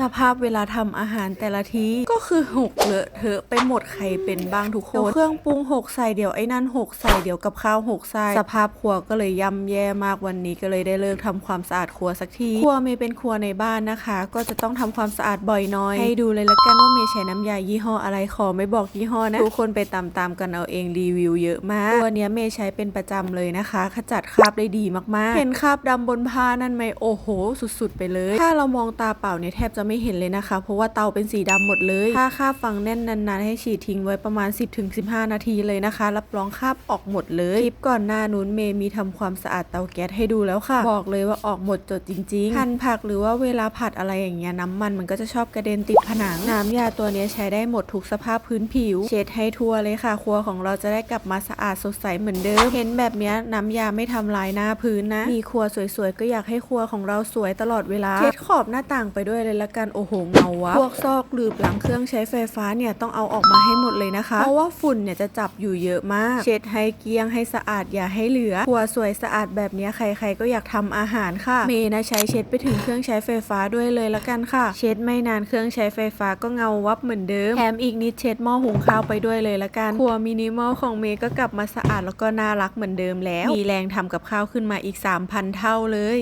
สภาพเวลาทำอาหารแต่ละทีก็คือหกเลอะเทอะไปหมดใครเป็นบ้างทุกคน เครื่องปรุงหกใส่เดี๋ยวไอ้นั่นหกใส่เดี๋ยวกับข้าวหกใส่สภาพครัวก็เลยย่ำแย่มากวันนี้ก็เลยได้เลิกทำความสะอาดครัวสักทีครัวเมย์เป็นครัวในบ้านนะคะ ก็จะต้องทำความสะอาดบ่อยน้อย ให้ดูเลยละกันว่าเมย์ใช้น้ำยายี่ห้ออะไรขอไม่บอกยี่ห้อนะทุกคนไปตามๆกันเอาเองรีวิวเยอะมากตัวเนี้ยเมย์ใช้เป็นประจำเลยนะคะ ขจัดคราบได้ดีมากๆ เห็นคราบดำบนผ้านั่นไหมโอ้โห สุดๆ ไปเลย ถ้าเรามองตาเปล่าเนี่ยแทบจะไม่เห็นเลยนะคะ เพราะว่าเตาเป็นสีดำหมดเลย ถ้าคาบฝังแน่นนานๆให้ฉีดทิ้งไว้ประมาณ 10-15 นาทีเลยนะคะ รับรองคาบออกหมดเลยคลิปก่อนหน้านู้นเมย์มีทำความสะอาดเตาแก๊สให้ดูแล้วค่ะ บอกเลยว่าออกหมดจดจริงๆหั่นผักหรือว่าเวลาผัดอะไรอย่างเงี้ยน้ำมันมันก็จะชอบกระเด็นติดผนังน้ำยาตัวนี้ใช้ได้หมดทุกสภาพพื้นผิว เช็ดให้ทั่วเลยค่ะ ครัวของเราจะได้กลับมาสะอาดสดใสเหมือนเดิม เห็นแบบเนี้ยน้ำยาไม่ทำลายหน้าพื้นนะ มีครัวสวยๆ ก็อยากให้ครัวของเราสวยตลอดเวลา เช็ดขอบหน้าต่างไปด้วยเลยละกันโอ้โหเงาวะพวกซอกหลืบหลังเครื่องใช้ไฟฟ้าเนี่ยต้องเอาออกมาให้หมดเลยนะคะ เพราะว่าฝุ่นเนี่ยจะจับอยู่เยอะมาก เช็ดให้เกลี้ยงให้สะอาดอย่าให้เหลือครัวสวยสะอาดแบบเนี้ยใครๆก็อยากทำอาหารค่ะเมย์นะใช้เช็ดไปถึงเครื่องใช้ไฟฟ้าด้วยเลยละกันค่ะ เช็ดไม่นานเครื่องใช้ไฟฟ้าก็เงาวับเหมือนเดิมแถมอีกนิดเช็ดหม้อหุงข้าวไปด้วยเลยละกันครัวมินิมอลของเมย์ก็กลับมาสะอาดแล้วก็น่ารักเหมือนเดิมแล้ว มีแรงทำกับข้าวขึ้นมาอีก 3,000 เท่าเลย